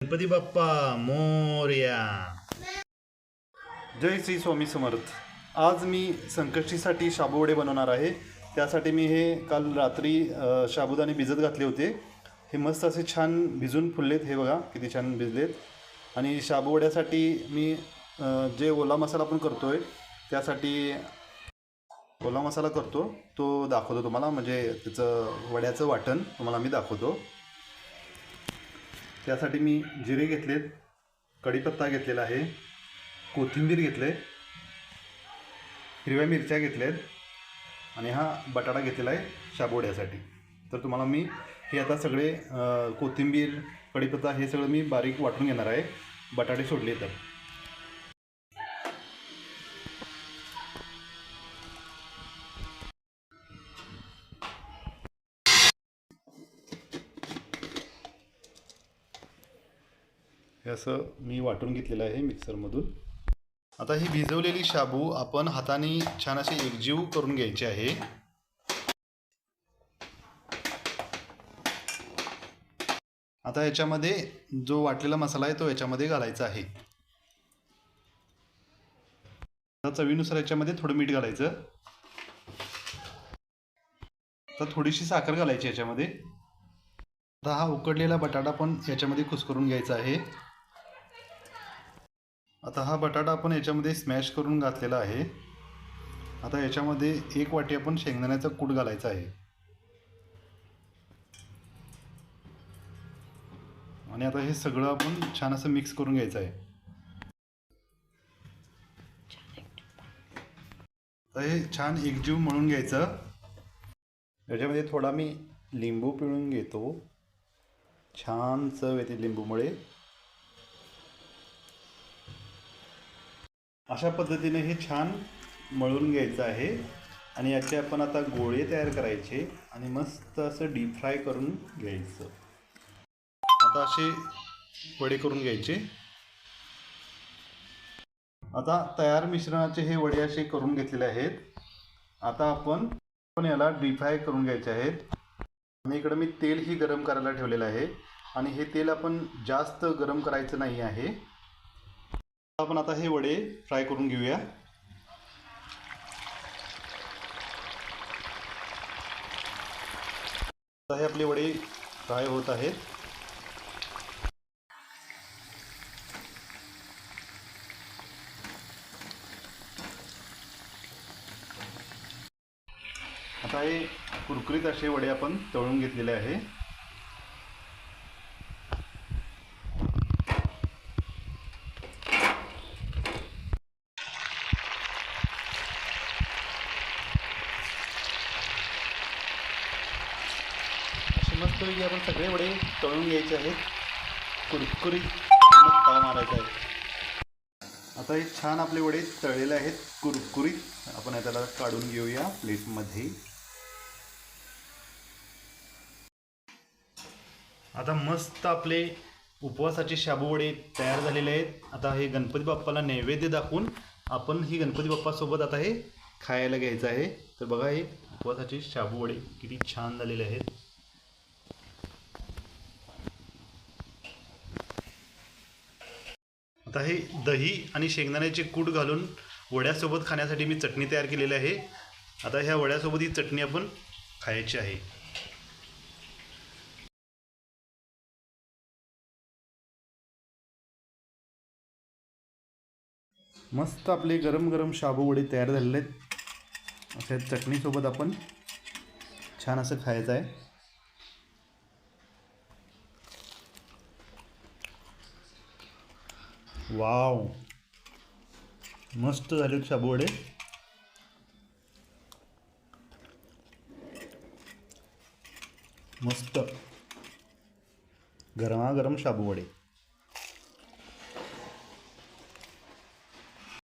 गणपती बाप्पा मोर्या जय श्री स्वामी समर्थ आज मी संकष्टीसाठी शाबूवडे बनवणार आहे. त्यासाठी मी हे काल रात्री शाबुदाने भिजत घातले होते. हे मस्त असे छान भिजून फुललेत हे बघा किती छान भिजलेत. आणि शाबूवड्यासाठी मी जे ओला मसाला आपण करतो आहे त्यासाठी ओला मसाला करतो. तो दाखवतो तुम्हाला म्हणजे त्याचं वड्याचं वाटण तुम्हाला मी दाखवतो. त्यासाठी मी जिरे घेतलेत कढीपत्ता घेतलेला आहे कोथिंबीर घेतले हिरव्या मिरच्या घेतल्यात आणि हा बटाटा घेतलेला आहे शाबोड्यासाठी. तर तुम्हाला मी हे आता सगळे कोथिंबीर कढीपत्ता हे सगळं मी बारीक वाटून घेणार आहे. बटाटे सोडले तर. हे असं मी वाटून घेतलेलं आहे मिक्सरमधून. आता ही भिजवलेली शाबू आपण हाताने छान असे एकजीव करून घ्यायचे आहे. आता याच्यामध्ये जो वाटलेला मसाला आहे तो याच्यामध्ये घालायचा आहे. आता चवीनुसार याच्यामध्ये थोडं मीठ घालायचं. आता थोडीशी साखर घालायची याच्यामध्ये. आता हा उकडलेला बटाटा पण याच्यामध्ये कुस्करून घ्यायचा आहे. आता हा बटाटा आपण याच्यामध्ये स्मॅश करून घातलेला आहे. आता याच्यामध्ये एक वाटी आपण शेंगदाण्याचा कूट घालायचा आहे. आणि आता हे सगळं आपण छान असं मिक्स करून घ्यायचं आहे. आता हे छान एकजीव मळून घ्यायचं. याच्यामध्ये थोडा मी लिंबू पिळून घेतो. छान चव येते लिंबूमुळे. अशा पद्धतीने हे छान मळून घ्यायचं आहे. आणि याचे आपण आता गोळे तयार करायचे आणि मस्त असं डीप फ्राय करून घ्यायचं. आता असे वडे करून घ्यायचे. आता तयार मिश्रणाचे हे वडे असे करून घेतलेले आहेत. आता आपण पण याला डीप फ्राय करून घ्यायचे आहेत. आणि इकडं मी तेलही गरम करायला ठेवलेलं आहे. आणि हे तेल आपण जास्त गरम करायचं नाही आहे. आपण आता हे वडे फ्राय करून घेऊया. आता हे आपले वडे फ्राय होत आहेत. आता हे कुरकुरीत असे वडे आपण तळून घेतलेले आहे असे मस्तपैकी आपण सगळे वडे तळून घ्यायचे आहेत. कुरकुरीत मग मारायचं मारायचा आहे. आता हे छान आपले वडे तळलेले आहेत. कुरकुरीत आपण हे त्याला काढून घेऊया प्लेटमध्ये. आता मस्त आपले उपवासाचे शाबू वडे तयार झालेले आहेत. आता हे गणपती बाप्पाला नैवेद्य दाखवून आपण ही गणपती बाप्पासोबत आता हे खायला घ्यायचं आहे. तर बघा हे उपवासाचे शाबू वडे किती छान झालेले आहेत. आता हे दही आणि शेंगदाण्याचे कूट घालून वड्यासोबत खाण्यासाठी मी चटणी तयार केलेली आहे. आता ह्या वड्यासोबत ही चटणी आपण खायची आहे. मस्त आपले गरम गरम शाबू वडे तयार झालेले आहेत. अशा चटणीसोबत आपण छान असं खायचं आहे. वाव. मस्त झाले शाबोडे मस्त. गरमागरम शाबू वडे